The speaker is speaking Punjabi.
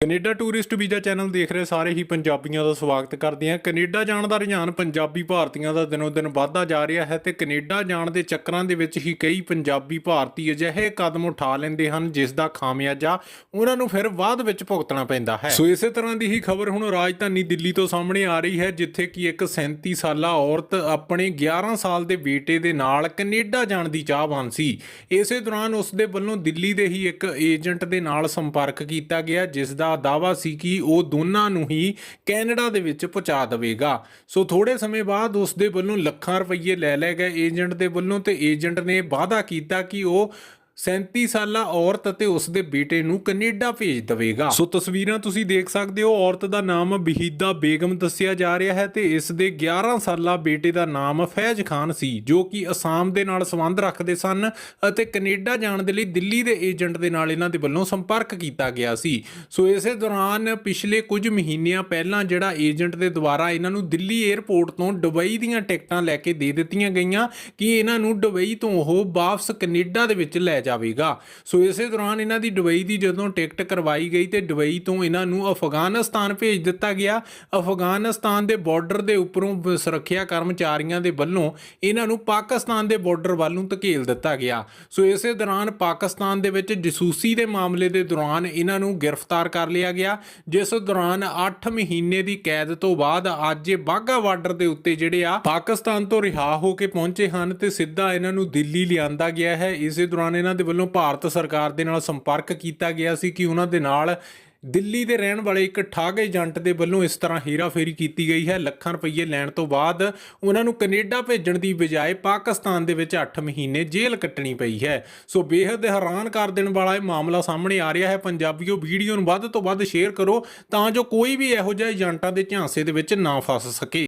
ਕੈਨੇਡਾ ਟੂਰਿਸਟ ਵੀਜ਼ਾ ਚੈਨਲ ਦੇਖ ਰਹੇ ਸਾਰੇ ਹੀ ਪੰਜਾਬੀਆਂ ਦਾ ਸਵਾਗਤ ਕਰਦੇ ਹਾਂ। ਕੈਨੇਡਾ ਜਾਣ ਦਾ ਰੁਝਾਨ ਪੰਜਾਬੀ ਭਾਰਤੀਆਂ ਦਾ ਦਿਨੋ ਦਿਨ ਵਧਦਾ ਜਾ ਰਿਹਾ ਹੈ ਤੇ ਕੈਨੇਡਾ ਜਾਣ ਦੇ ਚੱਕਰਾਂ ਦੇ ਵਿੱਚ ਹੀ ਕਈ ਪੰਜਾਬੀ ਭਾਰਤੀ ਅਜਿਹੇ ਕਦਮ ਉਠਾ ਲੈਂਦੇ ਹਨ, ਜਿਸ ਦਾ ਖਾਮਿਆਜਾ ਉਹਨਾਂ ਨੂੰ ਫਿਰ ਬਾਅਦ ਵਿੱਚ ਭੁਗਤਣਾ ਪੈਂਦਾ ਹੈ। ਸੋ ਇਸੇ ਤਰ੍ਹਾਂ ਦੀ ਹੀ ਖਬਰ ਹੁਣ ਰਾਜਧਾਨੀ ਦਿੱਲੀ ਤੋਂ ਸਾਹਮਣੇ ਆ ਰਹੀ ਹੈ, ਜਿੱਥੇ ਕਿ ਇੱਕ 37 ਸਾਲਾ ਔਰਤ ਆਪਣੇ 11 ਸਾਲ ਦੇ ਬੇਟੇ ਦੇ ਨਾਲ ਕੈਨੇਡਾ ਜਾਣ ਦੀ ਚਾਹਵਾਨ ਸੀ। ਇਸੇ ਦੌਰਾਨ ਉਸ ਦੇ ਵੱਲੋਂ ਦਿੱਲੀ ਦੇ ਹੀ ਇੱਕ ਏਜੰਟ ਦੇ ਨਾਲ ਸੰਪਰਕ ਕੀਤਾ ਗਿਆ, ਜਿਸ ਦਾ ਦਾਵਾ ਸੀ ਕਿ ਉਹ ਦੋਨਾਂ ਨੂੰ ਹੀ ਕੈਨੇਡਾ ਦੇ ਵਿੱਚ ਪਹੁੰਚਾ ਦੇਵੇਗਾ। ਸੋ ਥੋੜੇ ਸਮੇਂ ਬਾਅਦ ਉਸ ਦੇ ਵੱਲੋਂ ਲੱਖਾਂ ਰੁਪਏ ਲੈ ਲਏ ਗਏ ਏਜੰਟ ਦੇ ਵੱਲੋਂ ਤੇ ਏਜੰਟ ਨੇ ਵਾਅਦਾ ਕੀਤਾ ਕਿ ਉਹ 37 ਸਾਲਾ ਔਰਤ ਅਤੇ ਉਸ ਦੇ ਬੇਟੇ ਨੂੰ ਕੈਨੇਡਾ ਭੇਜ ਦੇਵੇਗਾ। ਸੋ ਤਸਵੀਰਾਂ ਤੁਸੀਂ ਦੇਖ ਸਕਦੇ ਹੋ, ਔਰਤ ਦਾ ਨਾਮ ਬਹੀਦਾ ਬੇਗਮ ਦੱਸਿਆ ਜਾ ਰਿਹਾ ਹੈ ਤੇ ਇਸ ਦੇ 11 ਸਾਲਾ ਬੇਟੇ ਦਾ ਨਾਮ ਫੈਜ਼ ਖਾਨ ਸੀ, ਜੋ ਕਿ ਅਸਾਮ ਦੇ ਨਾਲ ਸੰਬੰਧ ਰੱਖਦੇ ਸਨ ਅਤੇ ਕੈਨੇਡਾ ਜਾਣ ਦੇ ਲਈ ਦਿੱਲੀ ਦੇ ਏਜੰਟ ਦੇ ਨਾਲ ਇਹਨਾਂ ਦੇ ਵੱਲੋਂ ਸੰਪਰਕ ਕੀਤਾ ਗਿਆ ਸੀ। ਸੋ ਇਸੇ ਦੌਰਾਨ ਪਿਛਲੇ ਕੁਝ ਮਹੀਨਿਆਂ ਪਹਿਲਾਂ ਜਿਹੜਾ ਏਜੰਟ ਦੇ ਦੁਆਰਾ ਇਹਨਾਂ ਨੂੰ ਦਿੱਲੀ 에ਅਰਪੋਰਟ ਤੋਂ ਦੁਬਈ ਦੀਆਂ ਟਿਕਟਾਂ ਲੈ ਕੇ ਦੇ ਦਿੱਤੀਆਂ ਗਈਆਂ ਕਿ ਇਹਨਾਂ ਨੂੰ ਦੁਬਈ ਤੋਂ ਉਹ ਵਾਪਸ ਕੈਨੇਡਾ ਦੇ ਵਿੱਚ ਲੈ ਜਾਵੇਗਾ। ਸੋ ਇਸੇ ਦੌਰਾਨ ਇਹਨਾਂ ਦੀ ਦੁਬਈ ਦੀ ਜਦੋਂ ਟਿਕਟ ਕਰਵਾਈ ਗਈ ਤੇ ਦੁਬਈ ਤੋਂ ਇਹਨਾਂ ਨੂੰ ਅਫਗਾਨਿਸਤਾਨ ਭੇਜ ਦਿੱਤਾ ਗਿਆ। ਅਫਗਾਨਿਸਤਾਨ ਦੇ ਬਾਰਡਰ ਦੇ ਉੱਪਰੋਂ ਸੁਰੱਖਿਆ ਕਰਮਚਾਰੀਆਂ ਦੇ ਵੱਲੋਂ ਇਹਨਾਂ ਨੂੰ ਪਾਕਿਸਤਾਨ ਦੇ ਬਾਰਡਰ ਵੱਲ ਨੂੰ ਧਕੇਲ ਦਿੱਤਾ ਗਿਆ। ਸੋ ਇਸੇ ਦੌਰਾਨ ਪਾਕਿਸਤਾਨ ਦੇ ਵਿੱਚ ਜਸੂਸੀ ਦੇ ਮਾਮਲੇ ਦੇ ਦੌਰਾਨ ਇਹਨਾਂ ਨੂੰ ਗ੍ਰਿਫਤਾਰ ਕਰ ਲਿਆ ਗਿਆ। ਜਿਸ ਦੌਰਾਨ 8 ਮਹੀਨੇ ਦੀ ਕੈਦ ਤੋਂ ਬਾਅਦ ਅੱਜ ਇਹ ਬਾਗਾ ਬਾਰਡਰ ਦੇ ਉੱਤੇ ਜਿਹੜੇ ਆ ਪਾਕਿਸਤਾਨ ਤੋਂ ਰਿਹਾ ਹੋ ਕੇ ਪਹੁੰਚੇ ਹਨ ਤੇ ਸਿੱਧਾ ਇਹਨਾਂ ਨੂੰ ਦਿੱਲੀ ਲਿਆਂਦਾ ਗਿਆ ਹੈ। ਇਸੇ ਦੌਰਾਨ ਇਹਨਾਂ ਦੇ ਵੱਲੋਂ ਭਾਰਤ ਸਰਕਾਰ ਦੇ ਨਾਲ ਸੰਪਰਕ ਕੀਤਾ ਗਿਆ ਸੀ ਕਿ ਉਹਨਾਂ ਦੇ ਨਾਲ ਦਿੱਲੀ ਦੇ ਰਹਿਣ ਵਾਲੇ ਇੱਕ ਠੱਗ ਏਜੰਟ ਦੇ ਵੱਲੋਂ ਇਸ ਤਰ੍ਹਾਂ ਹੇਰਾਫੇਰੀ ਕੀਤੀ ਗਈ ਹੈ। ਲੱਖਾਂ ਰੁਪਏ ਲੈਣ ਤੋਂ ਬਾਅਦ ਉਹਨਾਂ ਨੂੰ ਕੈਨੇਡਾ ਭੇਜਣ ਦੀ ਬਜਾਏ ਪਾਕਿਸਤਾਨ ਦੇ ਵਿੱਚ 8 ਮਹੀਨੇ ਜੇਲ੍ਹ ਕੱਟਣੀ ਪਈ ਹੈ। ਸੋ ਬੇहद ਹੈਰਾਨ ਕਰ ਦੇਣ ਵਾਲਾ ਇਹ ਮਾਮਲਾ ਸਾਹਮਣੇ ਆ ਰਿਹਾ ਹੈ। ਪੰਜਾਬੀਓ, ਵੀਡੀਓ ਨੂੰ ਵੱਧ ਤੋਂ ਵੱਧ ਸ਼ੇਅਰ ਕਰੋ ਤਾਂ ਜੋ ਕੋਈ ਵੀ ਇਹੋ ਜਿਹੇ ਏਜੰਟਾਂ ਦੇ ਝਾਂਸੇ ਦੇ ਵਿੱਚ ਨਾ ਫਸ ਸਕੇ।